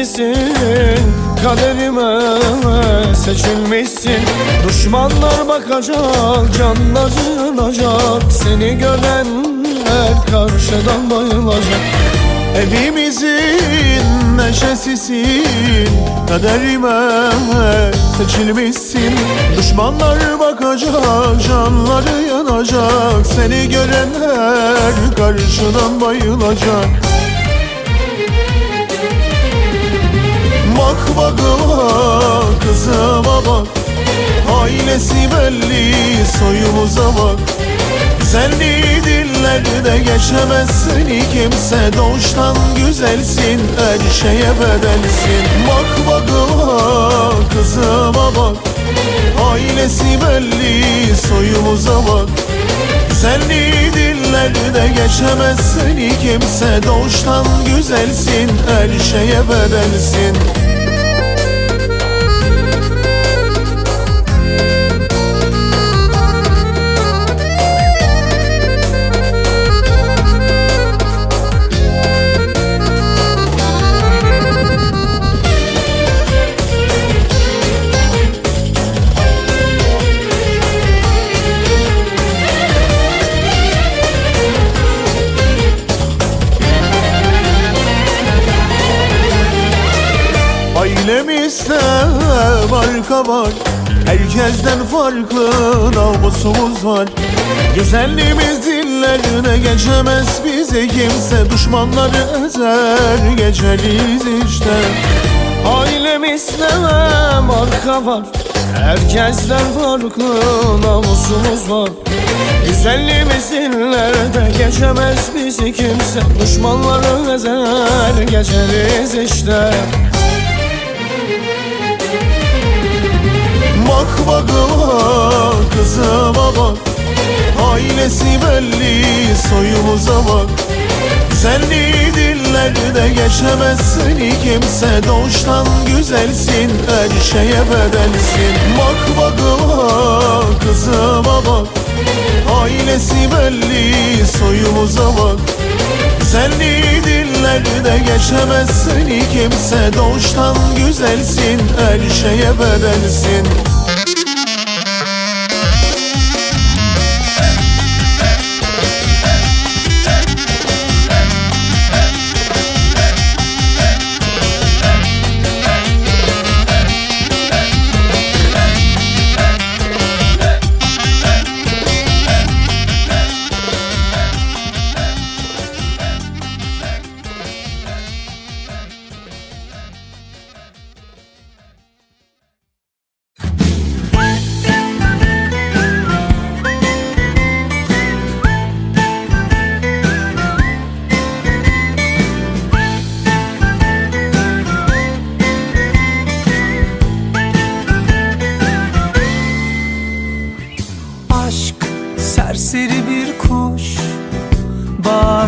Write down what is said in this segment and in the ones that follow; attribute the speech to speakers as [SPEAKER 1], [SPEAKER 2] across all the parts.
[SPEAKER 1] seçilmişsin Kaderime seçilmişsin. Düşmanlar bakacak, canları yanacak Seni görenler karşıdan bayılacak.
[SPEAKER 2] Evimizin neşesisin Kaderime seçilmişsin. Düşmanlar bakacak Canları yanacak Seni görenler Karşıdan bayılacak Bak bakıma kızıma bak. Ailesi belli soyumuza bak. Güzelliği dillerde geçemez seni kimse Doğuştan güzelsin her şeye bedelsin. Bak bakıma kızıma bak. Ailesi belli soyumuza bak. Güzelliği dillerde geçemez seni kimse Doğuştan güzelsin her şeye bedelsin Ailemizde marka var Herkesten farklı namusumuz var. Güzelliğimiz dillerine geçemez bizi kimse Düşmanları ezer. Geçeriz işte.
[SPEAKER 1] Ailemizde marka var Herkesten farklı namusumuz var. Güzelliğimiz illerde geçemez bizi kimse Düşmanları ezer. Geçeriz işte
[SPEAKER 2] Bak bakıma kızıma bak. Ailesi belli soyumuza bak. Güzelliği dillerde geçemez seni kimse Doğuştan güzelsin her şeye bedelsin. Bak bakıma kızıma bak. Ailesi belli soyumuza bak Güzelliği dillerde geçemez seni kimse Doğuştan güzelsin her şeye bedelsin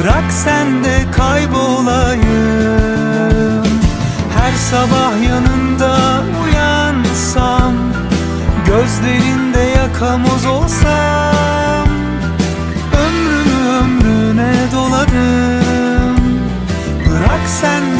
[SPEAKER 3] Bırak sen de kaybolayım. Her sabah yanında uyansam Gözlerinde yakamoz olsam Ömrümü ömrüne doladım. Bırak sen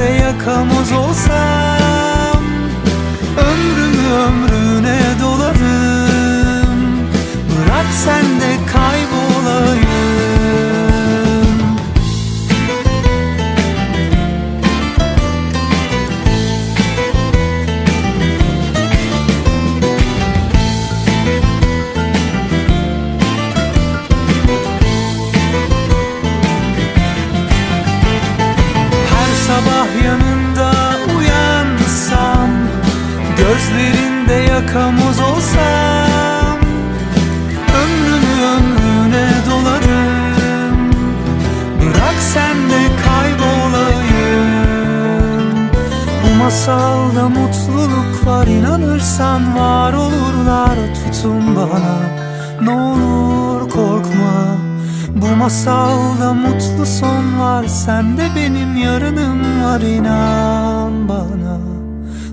[SPEAKER 3] Gözlerinde yakamoz olsam Ömrümü ömrüne doladım Bırak sen de Bu masalda mutlu son var Sen de benim yarınım var inan bana.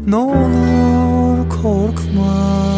[SPEAKER 3] Ne olur korkma.